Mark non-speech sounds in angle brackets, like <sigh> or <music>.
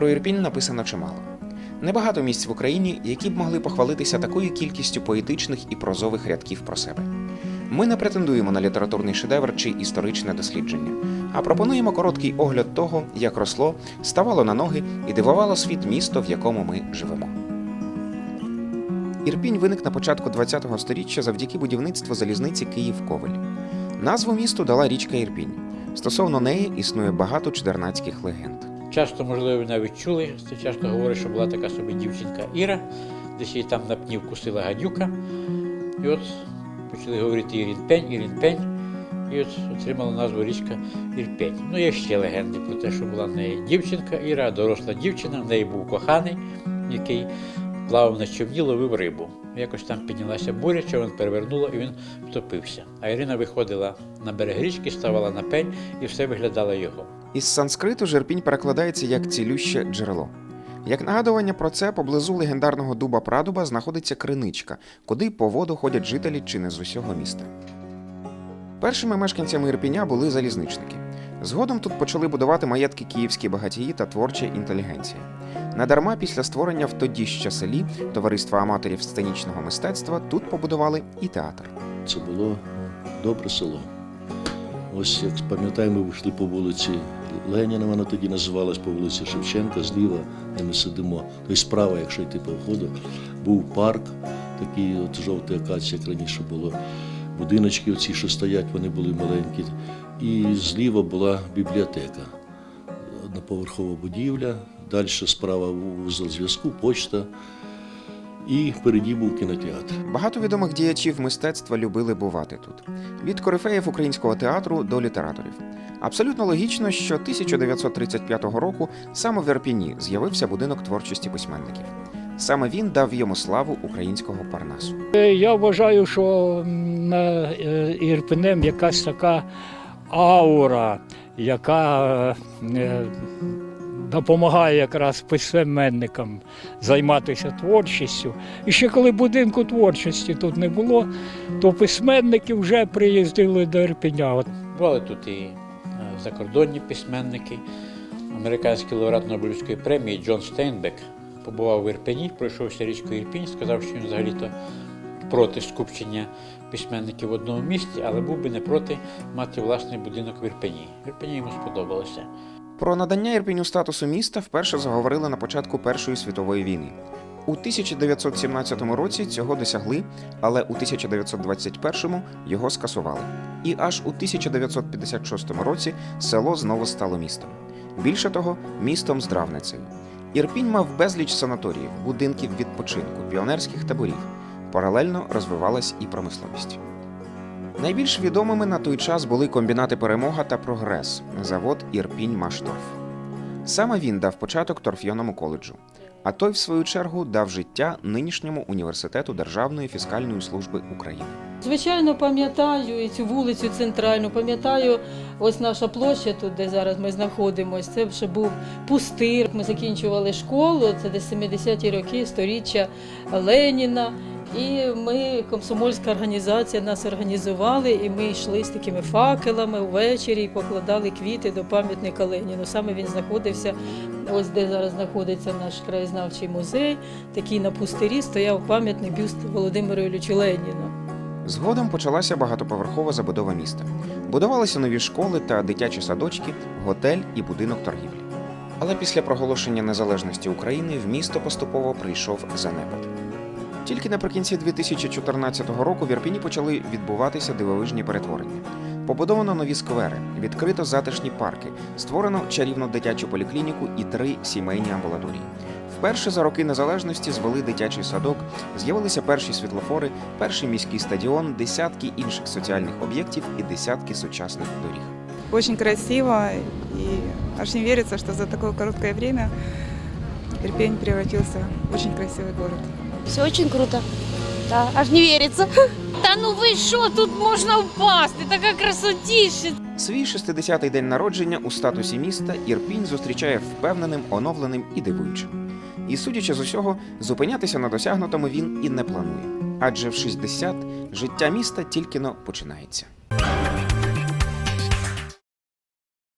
Про Ірпінь написано чимало. Небагато місць в Україні, які б могли похвалитися такою кількістю поетичних і прозових рядків про себе. Ми не претендуємо на літературний шедевр чи історичне дослідження, а пропонуємо короткий огляд того, як росло, ставало на ноги і дивувало світ місто, в якому ми живемо. Ірпінь виник на початку ХХ століття завдяки будівництву залізниці Київ-Ковель. Назву місту дала річка Ірпінь. Стосовно неї існує багато чудернацьких легенд. Часто, можливо, навіть чули, це часто говорять, що була така собі дівчинка Іра, десь її там на пні вкусила гадюка. І от почали говорити Ірінпень, Ірінпень, і от отримала назву річка Ірпень. Ну, є ще легенди про те, що була в неї дівчинка Іра, доросла дівчина, в неї був коханий, який плавав на човні, ловив рибу. Якось там піднялася буря, човен перевернуло, і він втопився. А Ірина виходила на берег річки, ставала на пень і все виглядало його. Із санскриту жерпінь перекладається як цілюще джерело. Як нагадування про це, поблизу легендарного дуба Прадуба знаходиться криничка, куди по воду ходять жителі чи не з усього міста. Першими мешканцями Ірпіня були залізничники. Згодом тут почали будувати маєтки київські багатії та творча інтелігенція. Надарма після створення в тоді ще селі товариства аматорів сценічного мистецтва тут побудували і театр. Це було добре село. Ось як пам'ятаємо, ми вийшли по вулиці Леніна, вона тоді називалась по вулиці Шевченка, зліва, де ми сидимо. Тобто справа, якщо йти по входу, був парк, такий от жовтий акація, як раніше було. Будиночки, оці, що стоять, вони були маленькі. І зліва була бібліотека. Одноповерхова будівля, далі справа вузол зв'язку, почта. І впереді був кінотеатр. Багато відомих діячів мистецтва любили бувати тут від корифеїв українського театру до літераторів. Абсолютно логічно, що 1935 року саме в Ірпіні з'явився будинок творчості письменників. Саме він дав йому славу українського парнасу. Е, Я вважаю, що на е, Ірпенем якась така аура, яка е, допомагає якраз письменникам займатися творчістю. І ще коли будинку творчості тут не було, то письменники вже приїздили до Ірпеня. Бували тут і е, закордонні письменники. Американський лауреат Нобелівської премії Джон Стейнбек побував в Ірпені, пройшовся річкою Ірпінь, сказав, що він взагалі-то проти скупчення письменників в одному місці, але був би не проти мати власний будинок в Ірпені. Ірпені йому сподобалося. Про надання Ірпіню статусу міста вперше заговорили на початку Першої світової війни. У 1917 році цього досягли, але у 1921 його скасували. І аж у 1956 році село знову стало містом. Більше того, містом здравницею. Ірпінь мав безліч санаторіїв, будинків відпочинку, піонерських таборів. Паралельно розвивалась і промисловість. Найбільш відомими на той час були комбінати Перемога та Прогрес, завод Ірпінь Машторф. Саме він дав початок торфйонному коледжу, а той, в свою чергу, дав життя нинішньому університету Державної фіскальної служби України. Звичайно, пам'ятаю і цю вулицю центральну, пам'ятаю ось наша площа тут, де зараз ми знаходимося. Це вже був пустир. Ми закінчували школу, це десь 70-ті роки, сторіччя Леніна. І ми, комсомольська організація, нас організували, і ми йшли з такими факелами ввечері і покладали квіти до пам'ятника Леніну. Саме він знаходився, ось де зараз знаходиться наш краєзнавчий музей. Такий на пустирі стояв пам'ятний бюст Володимиру Іллічу Леніну. Згодом почалася багатоповерхова забудова міста. Будувалися нові школи та дитячі садочки, готель і будинок торгівлі. Але після проголошення незалежності України в місто поступово прийшов занепад. Тільки наприкінці 2014 року в Ірпіні почали відбуватися дивовижні перетворення. Побудовано нові сквери, відкрито затишні парки, створено чарівну дитячу поліклініку і три сімейні амбулаторії. Вперше за роки незалежності звели дитячий садок, з'явилися перші світлофори, перший міський стадіон, десятки інших соціальних об'єктів і десятки сучасних доріг. Очень красиво и аж не верится, что за такое короткое время Ирпень превратился в очень красивый город. Все очень круто. Да, аж не верится. <laughs> Та ну ви що, тут можна впасти, така красотіше. Свій 60-й день народження у статусі міста Ірпінь зустрічає впевненим, оновленим і дивуючим. І судячи з усього, зупинятися на досягнутому він і не планує. Адже в 60 життя міста тільки но починається.